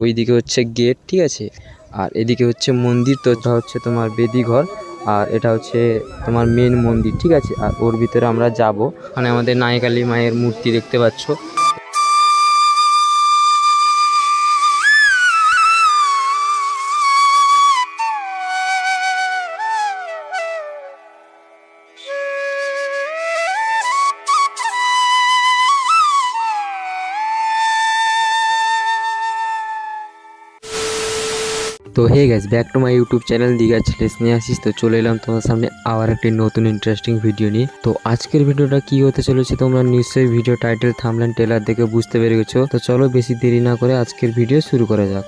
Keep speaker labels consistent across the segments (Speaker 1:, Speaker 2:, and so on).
Speaker 1: ওইদিকে হচ্ছে গেট, ঠিক আছে? আর এদিকে হচ্ছে মন্দির, তো এটা হচ্ছে তোমার বেদিঘর আর এটা হচ্ছে তোমার মেন মন্দির, ঠিক আছে? আর ওর ভিতরে আমরা যাব। মানে আমাদের নায়কালী মায়ের মূর্তি দেখতে পাচ্ছ। তো hey guys back to my YouTube channel Digha ছেলেস নিয়ে আসিস। তো চলে এলাম তোমার সামনে আবার একটি নতুন ইন্টারেস্টিং ভিডিও নিয়ে। তো আজকের ভিডিওটা কি হতে চলেছে তোমরা নিশ্চয়ই ভিডিও টাইটেল থামলেন টেলার দেখে বুঝতে পেরে গেছো। তো চলো বেশি দেরি না করে আজকের ভিডিও শুরু করা যাক।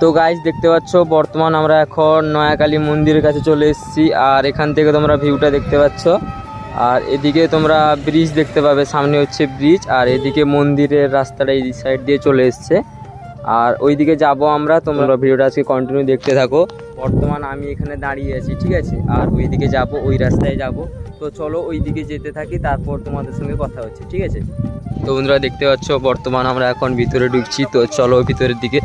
Speaker 1: তো গাইজ দেখতে পাচ্ছ, বর্তমান আমরা এখন নয়াকালী মন্দিরের কাছে চলে এসেছি। আর এখান থেকে তোমরা ভিউটা দেখতে পাচ্ছ। আর এদিকে তোমরা ব্রিজ দেখতে পাবে, সামনে হচ্ছে ব্রিজ আর এদিকে মন্দিরের রাস্তাটা এই সাইড দিয়ে চলে এসছে। আর ওইদিকে যাব আমরা। তোমরা ভিডিওটা আজকে কন্টিনিউ দেখতে থাকো। বর্তমান আমি এখানে দাঁড়িয়ে আছি, ঠিক আছে? আর ওইদিকে যাব, ওই রাস্তায় যাব। তো চলো ওইদিকে যেতে থাকি, তারপর তোমাদের সঙ্গে কথা হচ্ছে, ঠিক আছে? তো বন্ধুরা দেখতে পাচ্ছ, বর্তমান আমরা এখন ভিতরে ঢুকছি। তো চলো ভিতরের দিকে।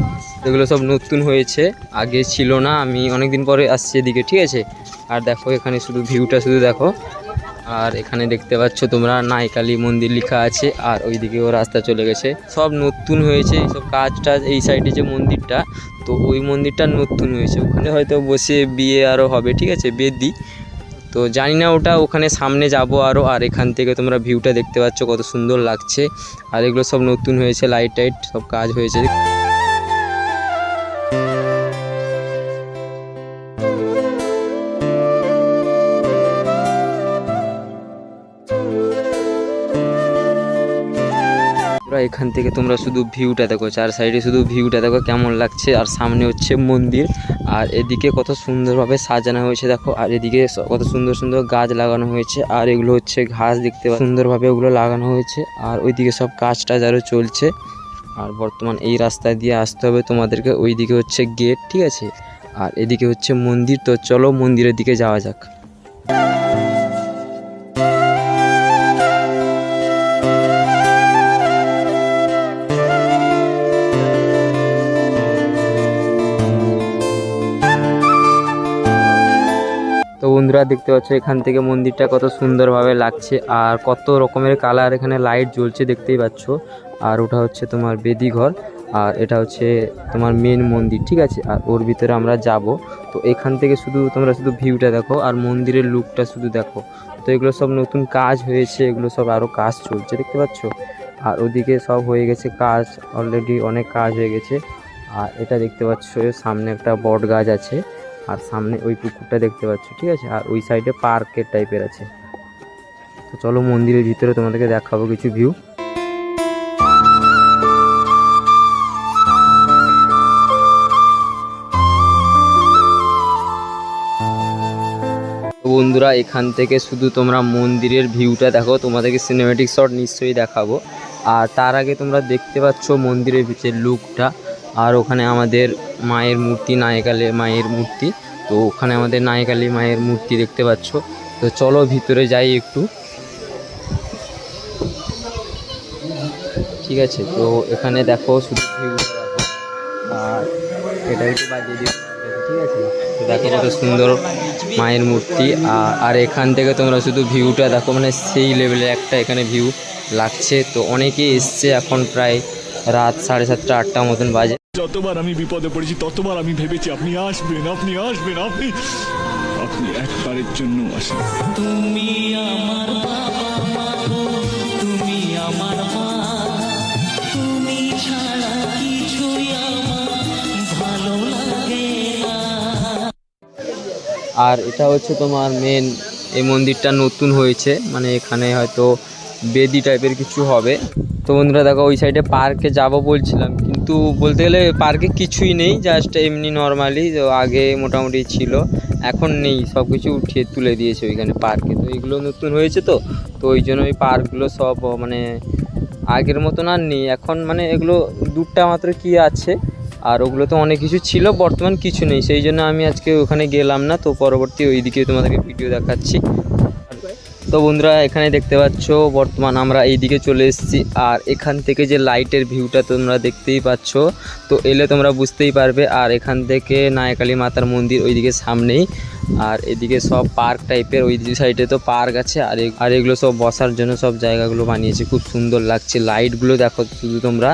Speaker 1: এগুলো সব নতুন হয়েছে, আগে ছিল না। আমি অনেক দিন পরে আসছি এদিকে, ঠিক আছে? আর দেখো এখানে শুধু ভিউটা শুধু দেখো। আর এখানে দেখতে পাচ্ছ তোমরা নাইকালী মন্দির লেখা আছে, আর ওইদিকেও রাস্তা চলে গেছে। সব নতুন হয়েছে সব কাজ টাজ, এই সাইডে যে মন্দিরটা, তো ওই মন্দিরটা নতুন হয়েছে। ওখানে হয়তো বসে বিয়ে আরও হবে, ঠিক আছে? বেদি। তো জানি না ওটা, ওখানে সামনে যাব আরও আর এখান থেকে তোমরা ভিউটা দেখতে পাচ্ছ কত সুন্দর লাগছে। আর এগুলো সব নতুন হয়েছে লাইট টাইট সব কাজ হয়েছে। তোমরা এখান থেকে, তোমরা শুধু ভিউটা দেখো, চার সাইডে শুধু ভিউটা দেখো কেমন লাগছে, আর সামনে হচ্ছে মন্দির, আর এদিকে কত সুন্দরভাবে সাজানো হয়েছে, দেখো, আর এদিকে কত সুন্দর সুন্দর গাছ লাগানো হয়েছে, আর এগুলো হচ্ছে ঘাস দেখতে সুন্দরভাবে ওগুলো লাগানো হয়েছে, আর ওইদিকে সব কাজ টাজ আরও চলছে, আর বর্তমান এই রাস্তা দিয়ে আসতে হবে তোমাদেরকে, ওইদিকে হচ্ছে গেট, ঠিক আছে, আর এদিকে হচ্ছে মন্দির, তো চলো মন্দিরের দিকে যাওয়া যাক। বন্ধুরা দেখতে পাচ্ছ, এখান থেকে মন্দিরটা কত সুন্দরভাবে লাগছে আর কত রকমের কালার এখানে লাইট জ্বলছে দেখতেই পাচ্ছ। আর ওটা হচ্ছে তোমার বেদিঘর আর এটা হচ্ছে তোমার মেন মন্দির, ঠিক আছে? আর ওর ভিতরে আমরা যাব। তো এখান থেকে শুধু তোমরা শুধু ভিউটা দেখো আর মন্দিরের লুকটা শুধু দেখো। তো এগুলো সব নতুন কাজ হয়েছে, এগুলো সব আরও কাজ চলছে, দেখতে পাচ্ছ? আর ওদিকে সব হয়ে গেছে কাজ অলরেডি অনেক কাজ হয়ে গেছে। আর এটা দেখতে পাচ্ছ, সামনে একটা বট গাছ আছে। আর সামনে ওই পুকুরটা দেখতে পাচ্ছ, ঠিক আছে? আর ওই সাইডে পার্কের টাইপের আছে। তো চলো মন্দিরের ভিতরে তোমাদেরকে দেখাবো কিছু ভিউ বন্ধুরা, এখান থেকে শুধু তোমরা মন্দিরের ভিউটা দেখো, তোমাদেরকে সিনেমেটিক শট নিশ্চয়ই দেখাবো। আর তার আগে তোমরা দেখতে পাচ্ছ মন্দিরের ভিতরে লুকটা আর ওখানে আমাদের মায়ের মূর্তি, নায়কালে মায়ের মূর্তি। তো ওখানে আমাদের নায়কালী মায়ের মূর্তি দেখতে পাচ্ছ। তো চলো ভিতরে যাই একটু। ঠিক আছে, তো এখানে দেখো শুধু আর এটা একটু বাজিয়ে ঠিক আছে দেখো কত সুন্দর মায়ের মূর্তি। আর এখান থেকে তোমরা শুধু ভিউটা দেখো। মানে সেই লেভেলে একটা এখানে ভিউ লাগছে। তো অনেকে এসছে এখন প্রায় রাত সাড়ে সাতটা আটটা মতন বাজে।
Speaker 2: যতবার আমি বিপদে পড়েছি ততবার আমি ভেবেছি আপনি আসবেন আপনি আসবেন আপনি আপনি একবারের জন্য আসেন।
Speaker 3: তুমি আমার বাবা মা গো, তুমি আমার তুমি ছাড়া কিছুই ভালো লাগে
Speaker 1: আর এটা হচ্ছে তোমার মেন এই মন্দিরটা নতুন হয়েছে মানে এখানে হয়তো বেদি টাইপের কিছু হবে। তো বন্ধুরা দেখো, ওই সাইডে পার্কে যাব বলছিলাম। কিন্তু বলতে গেলে পার্কে কিছুই নেই জাস্ট এমনি নর্মালি আগে মোটামুটি ছিল। এখন নেই সব কিছু উঠিয়ে তুলে দিয়েছে ওইখানে পার্কে তো এগুলো নতুন হয়েছে তো তো ওই জন্য ওই পার্কগুলো সব মানে আগের মতন আর নেই। এখন মানে এগুলো দুটা মাত্র কি আছে, আর ওগুলো তো অনেক কিছু ছিল, বর্তমান কিছু নেই। সেই জন্য আমি আজকে ওখানে গেলাম না, তো পরবর্তী ওইদিকে তোমাদেরকে ভিডিও দেখাচ্ছি। তো বন্ধুরা, এখানে দেখতে পাচ্ছ, বর্তমান আমরা এইদিকে চলে এসেছি। আর এখান থেকে যে লাইটের ভিউটা তোমরা দেখতেই পাচ্ছ, তো এলে তোমরা বুঝতেই পারবে। আর এখান থেকে নায়কালী মাতার মন্দির ওইদিকে সামনেই। আর এদিকে সব পার্ক টাইপের, ওই সাইডে তো পার্ক আছে। আর আর এগুলো সব বসার জন্য সব জায়গাগুলো বানিয়েছে। খুব সুন্দর লাগছে। লাইটগুলো দেখো শুধু তোমরা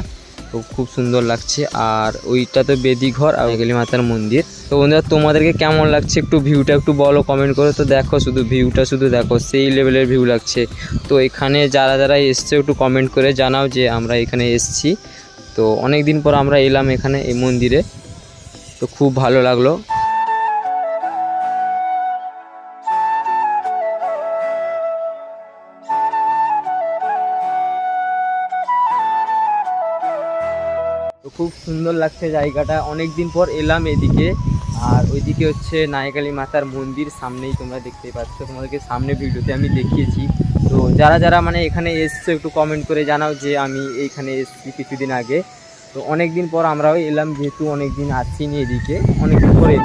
Speaker 1: খুব সুন্দর লাগছে। আর ওইটা তো বেদি ঘর আর গেলি মাতার মন্দির। তো বন্ধুরা, তোমাদেরকে কেমন লাগছে? একটু ভিউটা একটু বলো কমেন্ট করে তো দেখো, শুধু ভিউটা শুধু দেখো, সেই লেভেলের ভিউ লাগছে। তো এখানে যারা যারা এসছে, একটু কমেন্ট করে জানাও যে আমরা এখানে এসছি। তো অনেক দিন পর আমরা এলাম এখানে, এই মন্দিরে। তো খুব ভালো লাগল। খুব সুন্দর লাগছে জায়গাটা। অনেক দিন পর এলাম এদিকে। আর ওইদিকে হচ্ছে নায়কালী মাতার মন্দির সামনেই তোমরা দেখতে পাচ্ছ। তোমাদেরকে সামনে ভিডিওতে আমি দেখিয়েছি। তো যারা যারা মানে এখানে এসছো, একটু কমেন্ট করে জানাও যে আমি এইখানে এসছি কিছুদিন আগে। তো অনেক দিন পর আমরাও এলাম, যেহেতু অনেক দিন আসিনি এদিকে অনেক দিন পরে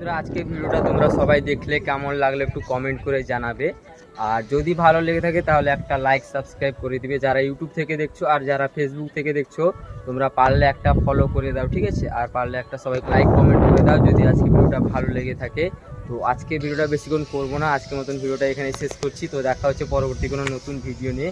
Speaker 1: বন্ধুরা, আজকে ভিডিওটা তোমরা সবাই দেখলে, কেমন লাগল একটু কমেন্ট করে জানাবে। আর যদি ভালো লেগে থাকে তাহলে একটা লাইক সাবস্ক্রাইব করে দিবে। যারা ইউটিউব থেকে দেখছ আর যারা ফেসবুক থেকে দেখছ, তোমরা পারলে একটা ফলো করে দাও, ঠিক আছে? আর পারলে একটা সবাই লাইক কমেন্ট করে দাও যদি আজকে ভিডিওটা ভালো লেগে থাকে। তো আজকে ভিডিওটা বেশিক্ষণ করব না, আজকের মতন ভিডিওটা এখানে শেষ করছি। তো দেখা হচ্ছে পরবর্তী কোনো নতুন ভিডিও নিয়ে।